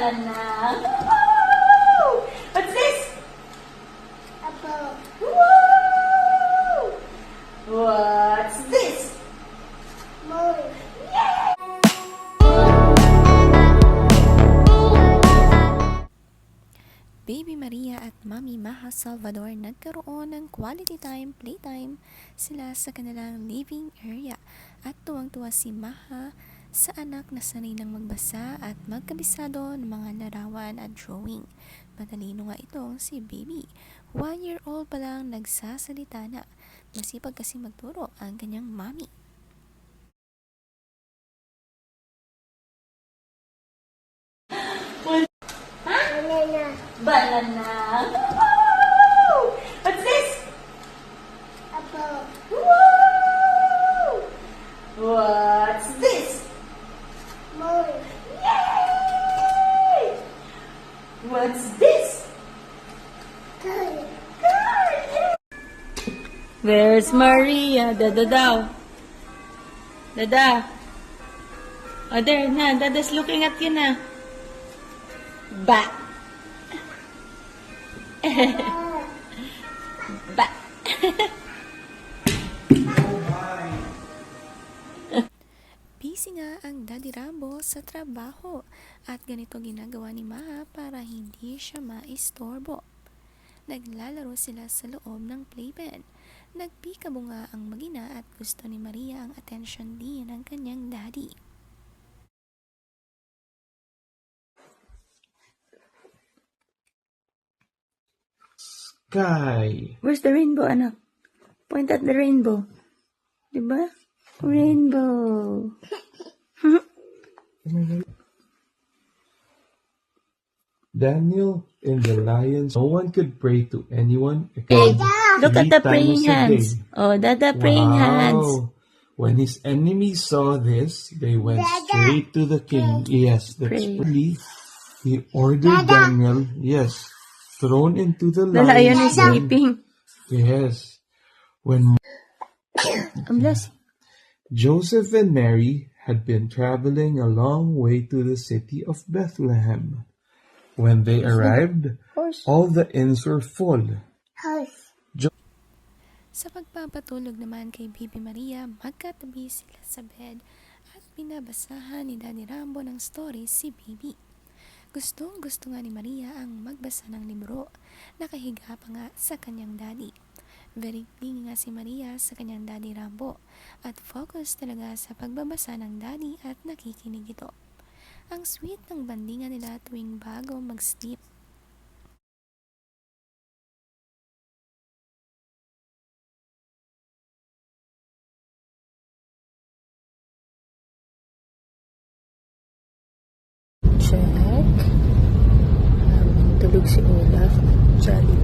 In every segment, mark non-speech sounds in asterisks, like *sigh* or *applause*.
Banana. Woo! What's this? Apple. Woo! What's this? Molly. Baby Maria at Mami Maha Salvador nagkaroon ng quality time, playtime sila sa kanilang living area at tuwang-tuwa si Maha sa anak na sanay ng magbasa at magkabisado ng mga larawan at drawing. Matalino nga itong si Baby. One year old pa lang nagsasalita na. Masipag kasi magturo ang kanyang mami. Banana. Banana. Woo! What's this? Apple. Woo! What's What's this? Curly. Where's Maria? Dada daw. Dada. Oh, there na. Dada's looking at you na. Ba. *laughs* ba. *laughs* Nga ang Daddy Rambo sa trabaho at ganito ginagawa ni Maha para hindi siya maistorbo. Naglalaro sila sa loob ng playpen. Nagpikabo nga ang magina at gusto ni Maria ang attention din ng kanyang daddy. Sky. Where's the rainbow, anak? Point at the rainbow. Diba? Rainbow. Daniel in the lions. No one could pray to anyone except Look at the times praying a hands. day. Oh, Dada praying hands. Wow. When his enemies saw this, they went straight to the king. Yes, that's Pray. really. He ordered Daniel, yes, thrown into the The lion lion's is den. sleeping. Yes. When I'm blessed. Joseph and Mary had been traveling a long way to the city of Bethlehem. When they arrived, Horse. all the inns were full. Horse. Sa pagpapatulog naman kay Bibi Maria, magkatabi sila sa bed at binabasahan ni Daddy Rambo ng story si Bibi. Gustong gusto nga ni Maria ang magbasa ng libro. Nakahiga pa nga sa kanyang daddy. Very clingy nga si Maria sa kanyang daddy Rambo at focus talaga sa pagbabasa ng daddy at nakikinig ito. Ang sweet ng bandingan nila tuwing bago mag-sleep. Check. Um, tulog si Olaf. Jolly.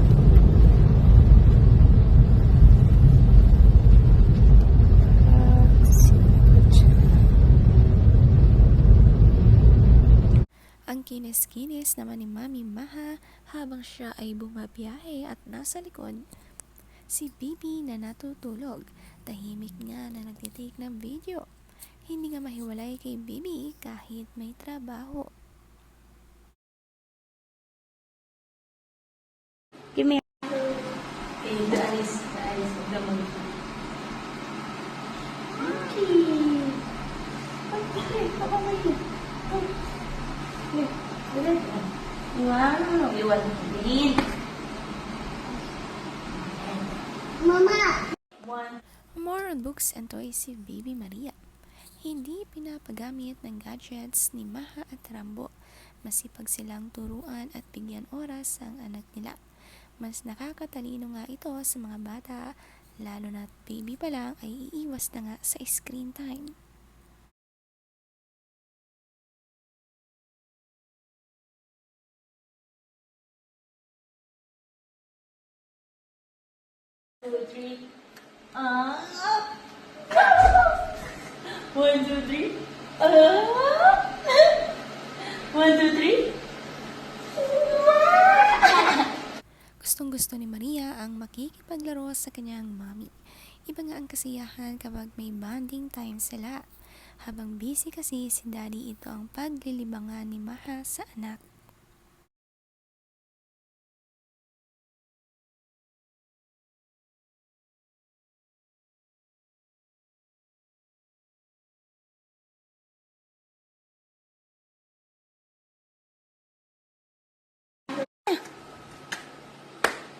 Ang kinis-kinis naman ni Mami Maha habang siya ay bumabiyahe at nasa likod. Si Bibi na natutulog, tahimik nga na nagtitake ng video. Hindi nga mahiwalay kay Bibi kahit may trabaho. Give me. Okay, the eyes of the monkey. Monkey. Okay, baka may Wow, you want green. Mama. One. More on books and toys si Baby Maria. Hindi pinapagamit ng gadgets ni Maha at Rambo. Masipag silang turuan at bigyan oras ang anak nila. Mas nakakatalino nga ito sa mga bata, lalo na't baby pa lang ay iiwas na nga sa screen time. Two, three. Ah. One, two, three. Ah. *laughs* One, two, three. *laughs* *laughs* Gustong gusto ni Maria ang makikipaglaro sa kanyang mami. Iba nga ang kasiyahan kapag may bonding time sila. Habang busy kasi si daddy ito ang paglilibangan ni Maha sa anak.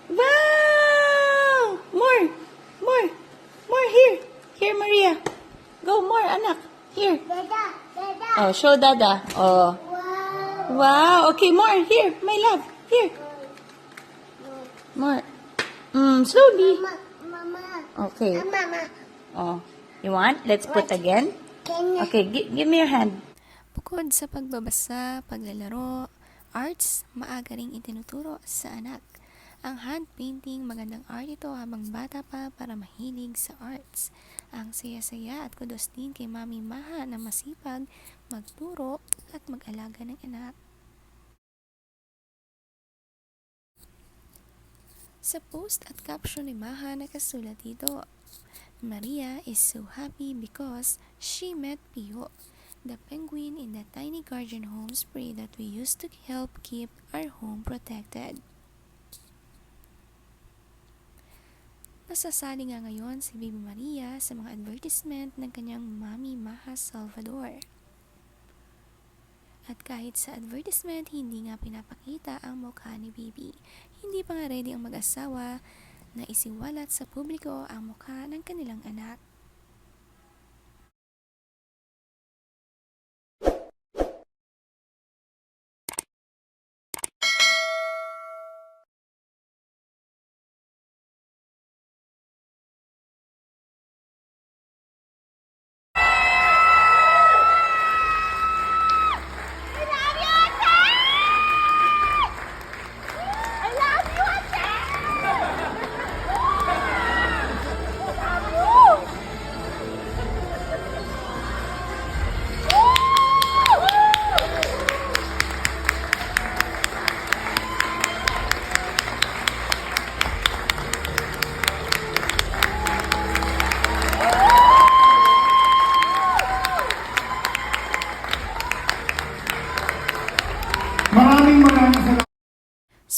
Wow! More! More! More here! Here, Maria. Go more, anak. Here. Dada, dada. Oh, show Dada. Oh. Wow. Wow. Okay, more. Here, my love. Here. More. Mm, slowly. Mama, mama. Okay. Mama, Oh. You want? Let's put again. can you Okay, gi- give me your hand. Bukod sa pagbabasa, paglalaro, arts, maaga ring itinuturo sa anak. Ang hand painting, magandang art ito habang bata pa para mahilig sa arts. Ang saya-saya at kudos din kay Mami Maha na masipag, magturo at mag-alaga ng anak. Sa post at caption ni Maha nakasulat dito, Maria is so happy because she met Pio, the penguin in the tiny guardian home spray that we used to help keep our home protected. Nasasali nga ngayon si Baby Maria sa mga advertisement ng kanyang Mami Maha Salvador. At kahit sa advertisement, hindi nga pinapakita ang mukha ni Baby. Hindi pa nga ready ang mag-asawa na isiwalat sa publiko ang mukha ng kanilang anak.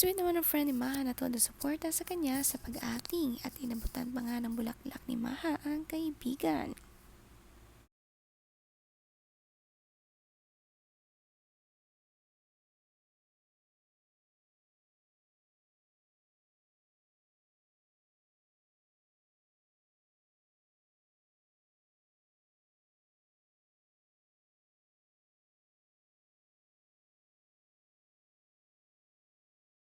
Sweet naman ang friend ni Maha na todo suporta sa kanya sa pag-acting at inabutan pa nga ng bulaklak ni Maha ang kaibigan.